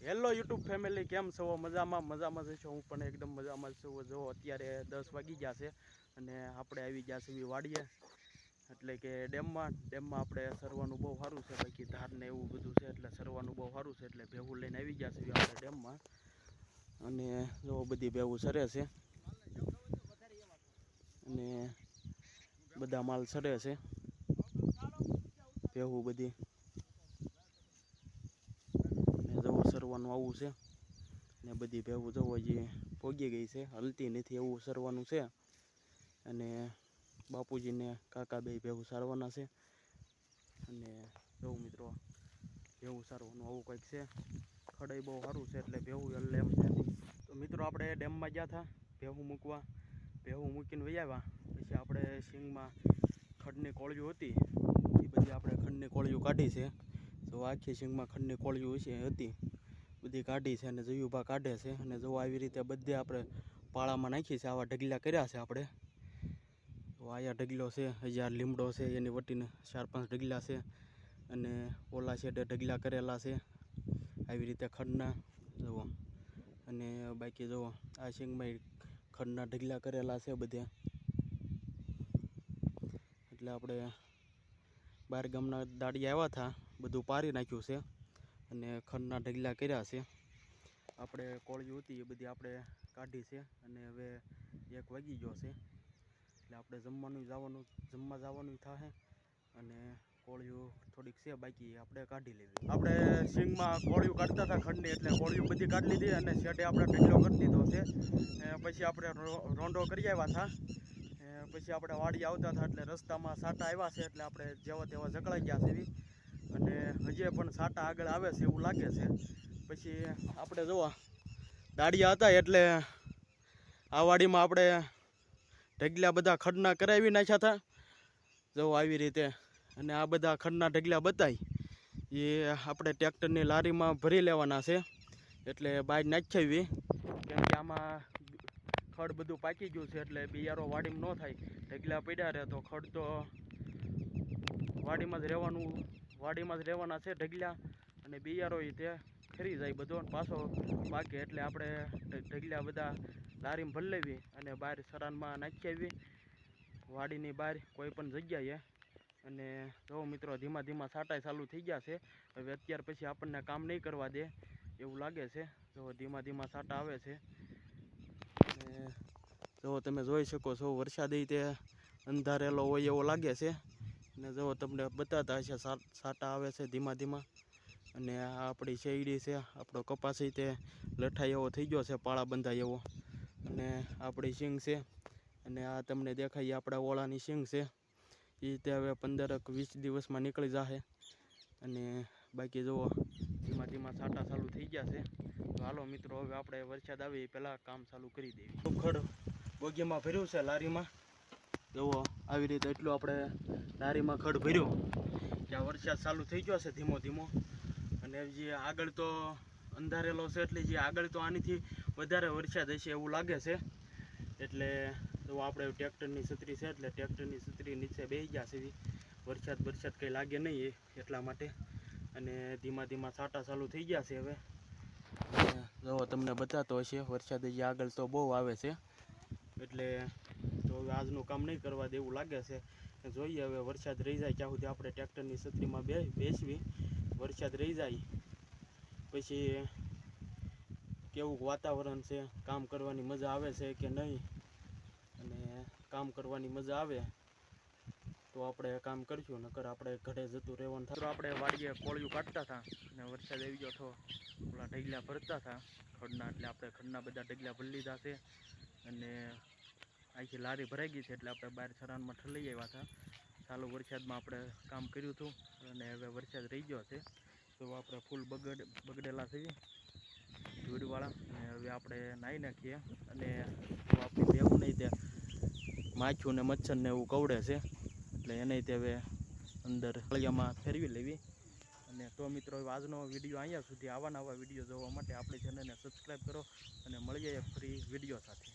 Hello YouTube family કેમ છો? મજામાં મજામાં જ છો. હું પણ એકદમ મજામાં છું. જો અત્યારે દસ વાગી ગયા છે અને આપણે આવી ગયા છે વાડીએ. એટલે કે ડેમમાં. ડેમમાં આપણે સરવાનું બહુ સારું છે. બાકી ધાર ને એવું બધું છે એટલે સરવાનું બહુ સારું છે. એટલે ભેવું લઈને આવી ગયા છીએ આપણે ડેમમાં. અને જો બધી ભેવું સરે છે. અને બધા માલ સરે છે. ભેવું બધી ને જવું સરવાનું આવું છે. ને બધી ભેગું જવો જે પોગી ગઈ છે. હલતી નથી એવું સરવાનું છે. અને બાપુજીને કાકા બે ભેગું સારવાના છે. અને એવું મિત્રો ભેવું સારવાનું આવું કંઈક છે. ખડાઈ બહુ સારું છે એટલે ભેવું એટલે એમ છે. તો મિત્રો, આપણે ડેમમાં ગયા હતા. ભેવું મૂકવા. ભેવું મૂકીને વહી આવ્યા. પછી આપણે સિંગમાં ખડની કોળિયું હતી. એ બધી આપણે ખંડની કોળિયું કાઢી છે. તો આખી સિંગમાં ખંડની કોળિયું છે હતી. બધી કાઢી છે અને જયુભા કાઢે છે અને જો આવી રીતે બધે આપણે પાળામાં નાખી છે, આવા ઢગલા કર્યા છે આપણે. આયા ઢગલો છે, હજાર લીમડો છે, એની વટીને ચાર પાંચ ઢગલા છે અને ઓલા છેડે ઢગલા કરેલા છે. આવી રીતે ખડના, જુઓ. અને બાકી જુઓ, આ સિંગમાં ખડના ઢગલા કરેલા છે બધે. એટલે આપણે બહાર ગામના દાડી આવ્યા હતા, બધું પારી નાખ્યું છે. અને ખંડના ઢગલા કર્યા છે. આપણે કોળીઓ હતી એ બધી આપણે કાઢી છે અને હવે એક વાગી ગયો છે. એટલે આપણે જમવાનું જવાનું, જમવા જવાનું થશે અને કોળીઓ થોડીક છે બાકી આપણે કાઢી લેવી આપણે સિંગમાં કોળીઓ કાઢતા હતા ખંડની એટલે કોળીઓ બધી કાઢી લીધી અને શેડે આપણે ઢગલો કરી દીધો છે. પછી આપણે રોંડો કરી આવ્યા હતા. પછી આપણે વાડી આવતા હતા એટલે રસ્તામાં સાટા આવ્યા છે એટલે આપણે જેવા તેવા જકળાઈ ગયા છે. અને હજી પણ સાટા આગળ આવે છે એવું લાગે છે. પછી આપણે જોવા, દાડિયા હતા એટલે આ વાડીમાં આપણે ઢગલા બધા ખડના કરાવી નાખ્યા હતા. જો આવી રીતે, અને આ બધા ખડના ઢગલા બતાવી એ આપણે ટ્રેક્ટરની લારીમાં ભરી લેવાના છે. એટલે બહાર નાખી કેમ કે આમાં ખડ બધું પાકી ગયું છે એટલે બિયારો વાડીમાં ન થાય. ઢગલા પડ્યા રહે તો ખડ તો વાડીમાં જ રહેવાનું વાડીમાં જ રહેવાના છે, ઢગલા અને બિયારો એ તે ખરી જાય બધો પાછો પાકે એટલે આપણે ઢગલા બધા લારીમાં ભરી લેવી અને બહાર સરાનમાં નાખી આવી વાડીની બહાર કોઈ પણ જગ્યાએ. અને જો મિત્રો ધીમા ધીમા છાંટાઈ ચાલુ થઈ ગયા છે, હવે અત્યાર પછી આપણને કામ નહીં કરવા દે એવું લાગે છે. જો ધીમા ધીમા છાંટા આવે છે. જો તમે જોઈ શકો છો વરસાદ તે અંધારેલો હોય એવો લાગે છે. અને જો તમને બતાતા હશે સાટા આવે છે ધીમા ધીમા. અને આ આપણી શેરડી છે, આપણો કપાસી તે લઠાઈ એવો થઈ ગયો છે, પાળા બંધાય એવો. અને આપણી સિંગ છે, અને આ તમને દેખાય આપણા ઓળાની સિંગ છે. એ તે હવે પંદરક વીસ દિવસમાં નીકળી જશે અને બાકી જુઓ, ધીમા ધીમા સાટા ચાલુ થઈ ગયા છે. તો હાલો મિત્રો, હવે આપણે વરસાદ આવે એ પહેલાં કામ ચાલુ કરી દેવી. ખડ બોગીમાં ભર્યું છે, લારીમાં. જુઓ, આવી રીતે એટલું આપણે લારીમાં ખડ ભર્યો કે આ વરસાદ ચાલુ થઈ ગયો છે ધીમો ધીમો. અને જે આગળ તો અંધારેલો છે એટલે જે આગળ તો આનીથી વધારે વરસાદ હશે એવું લાગે છે. એટલે તો આપણે ટ્રેક્ટરની છત્રી છે એટલે ટ્રેક્ટરની છત્રી નીચે બેસી ગયા છે વરસાદ વરસાદ કંઈ લાગે નહીં એટલા માટે. અને ધીમા ધીમા છાંટા ચાલુ થઈ ગયા છે હવે. જો તમને બતાતો હશે, વરસાદ હજી આગળ તો બહુ આવે છે. એટલે આજનું કામ નહીં કરવા દેવું લાગે છે. જોઈએ હવે વરસાદ રહી જાય ત્યાં સુધી આપણે ટ્રેક્ટરની છત્રીમાં બે બેસવી. વરસાદ રહી જાય. પછી કેવું વાતાવરણ છે, કામ કરવાની મજા આવે છે કે નહીં? અને કામ કરવાની મજા આવે તો આપણે કામ કરશું, નકર આપણે ઘરે જતું રહેવાનું થાય આપણે વાડીએ કોળિયું કાઢતા હતા અને વરસાદ આવી ગયો તો પેલા ઢગલા ભરતા હતા ખડના, એટલે આપણે ખડના બધા ઢગલા ભરી લીધા છે. અને આખી લારી ભરાઈ ગઈ છે એટલે આપણે બહાર છરાનમાં ઠલાઈ આવ્યા હતા. ચાલુ વરસાદમાં આપણે કામ કર્યું હતું અને હવે વરસાદ રહી ગયો છે. તો આપણે ફૂલ બગડ, બગડેલા થઈ ધૂળવાળા અને હવે આપણે નાહી નાખીએ અને આપણે ભેગું નહીં તે માછું ને મચ્છર ને એવું કવડે છે એટલે એને તે હવે અંદર ફળિયામાં ફેરવી લેવી. અને તો મિત્રો આજનો વીડિયો અહીંયા સુધી આવા નવા વીડિયો જોવા માટે આપણી ચેનલને સબસ્ક્રાઈબ કરો અને મળીએ ફ્રી વીડિયો સાથે.